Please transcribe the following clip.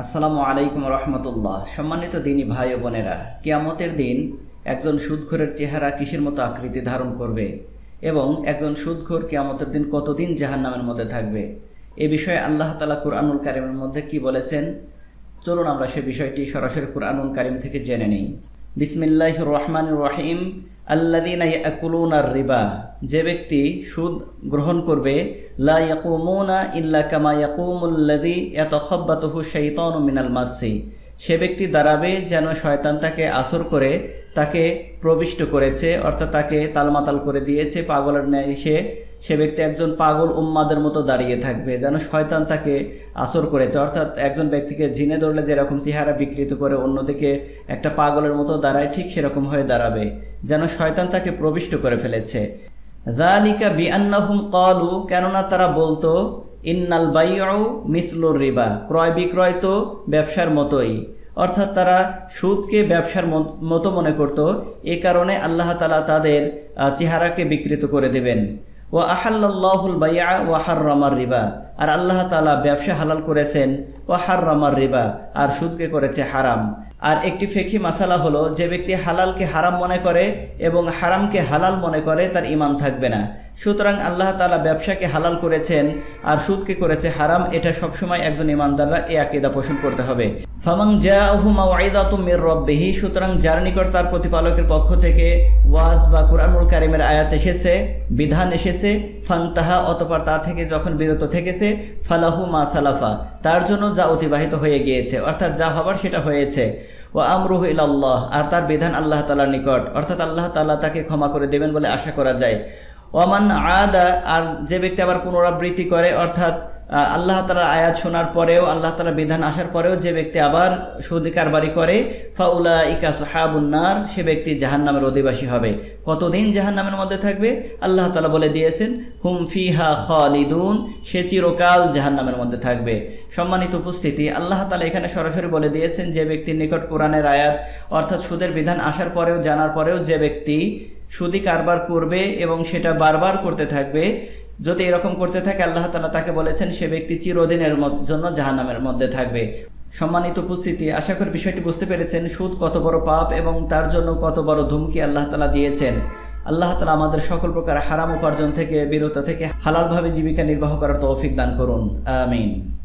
আসসালামু আলাইকুম রহমতুল্লাহ। সম্মানিত দিনী ভাই ও বোনেরা, কিয়ামতের দিন একজন সুদখোরের চেহারা কিসের মতো আকৃতি ধারণ করবে এবং একজন সুদখোর কিয়ামতের দিন কতদিন জাহান্নামের মধ্যে থাকবে? এ বিষয়ে আল্লাহ তালা কুরআনুল কারিমের মধ্যে কি বলেছেন? চলুন আমরা সে বিষয়টি সরাসরি কুরআনুল কারিম থেকে জেনে নিই। বিসমিল্লাহ রহমান রহিম আল্লাদিন ইয়াকুলুনার রিবা। যে ব্যক্তি সুদ গ্রহণ করবে, লা ইল্লা কামা ইয়াকুমুল্লাদি ইয়াতাখাব্বাতুহু শাইতানু মিনাল মাসসি সে ব্যক্তি দাঁড়াবে যেন শয়তান তাকে আসর করে তাকে প্রবিষ্ট করেছে, অর্থাৎ তাকে তালমাতাল করে দিয়েছে। পাগলের ন্যায় সে সে ব্যক্তি একজন পাগল উম্মাদের মতো দাঁড়িয়ে থাকবে যেন শয়তান তাকে আসর করেছে। অর্থাৎ একজন ব্যক্তিকে জিনে ধরলে যেরকম চেহারা বিকৃত করে অন্যদিকে একটা পাগলের মতো দাঁড়ায়, ঠিক সেরকম হয়ে দাঁড়াবে যেন শয়তান তাকে প্রবিষ্ট করে ফেলেছে। জালিকা বিআন্নাহুম কলু কেননা তারা বলতো ইন্নাল বাইউ মিসলুর রিবা। ক্রয় বিক্রয় তো ব্যবসার মতোই। অর্থাৎ তারা সুদকে ব্যবসার মত- মনে করত। এ কারণে আল্লাহ তালা তাদের চেহারাকে বিকৃত করে দেবেন। ও আহাল্লাহুল বাইয়া ও রমার রিবা। আর আল্লাহ তালা ব্যবসা হালাল করেছেন। ও হার্রামার রিবা, আর সুদকে করেছে হারাম। আর একটি ফেকি মাসালা হলো, যে ব্যক্তি হালালকে হারাম মনে করে এবং হারামকে হালাল মনে করে, তার ইমান থাকবে না। সুতরাং আল্লাহ তালা ব্যবসাকে হালাল করেছেন, আর সুদকে করেছে হারাম, এটা সবসময় একজন ইমানদাররা এ আকিদা পোষণ করতে হবে। ফামাং মির রব্বিহি, সুতরাং যার নিকট তার প্রতিপালকের পক্ষ থেকে ওয়াজ বা কুরআনুল কারিমের আয়াত এসেছে, বিধান এসেছে, ফান্তাহা, অতপর তা থেকে যখন বিরত থেকেছে, ফালাহু মা সালাফা। তার জন্য যা অতিবাহিত হয়ে গিয়েছে, অর্থাৎ যা হবার সেটা হয়েছে। ও আমরুহ ইল্লাহ আর তার বিধান আল্লাহ তালার নিকট। অর্থাৎ আল্লাহ তাআলা তাকে ক্ষমা করে দেবেন বলে আশা করা যায়। ওমান আদা, আর যে ব্যক্তি আবার পুনরাবৃত্তি করে, অর্থাৎ আল্লাহ তালার আয়াত শোনার পরেও, আল্লাহ তালার বিধান আসার পরেও যে ব্যক্তি আবার সুদি কারবারি করে ফাউলা ইকা সাহাবুন্নার সে ব্যক্তি জাহান্নামের অধিবাসী হবে। কতদিন জাহান্নামের মধ্যে থাকবে? আল্লাহ তালা বলে দিয়েছেন, হুম ফিহা খালিদুন সে চিরকাল জাহান্নামের মধ্যে থাকবে। সম্মানিত উপস্থিতি, আল্লাহ তালা এখানে সরাসরি বলে দিয়েছেন, যে ব্যক্তির নিকট কোরআনের আয়াত, অর্থাৎ সুদের বিধান আসার পরেও, জানার পরেও যে ব্যক্তি সুদি কারবার করবে এবং সেটা বারবার করতে থাকবে যদি এরকম করতে থাকে, আল্লাহ তালা তাকে বলেছেন, সে ব্যক্তি চিরদিনের জন্য জাহান্নামের মধ্যে থাকবে। সম্মানিত উপস্থিতি, আশা করি বিষয়টি বুঝতে পেরেছেন, সুদ কত বড় পাপ এবং তার জন্য কত বড় ধুমকি আল্লাহ তালা দিয়েছেন। আল্লাহ তালা আমাদের সকল প্রকার হারাম উপার্জন থেকে, বিরত থেকে হালালভাবে জীবিকা নির্বাহ করার তৌফিক দান করুন। আমিন।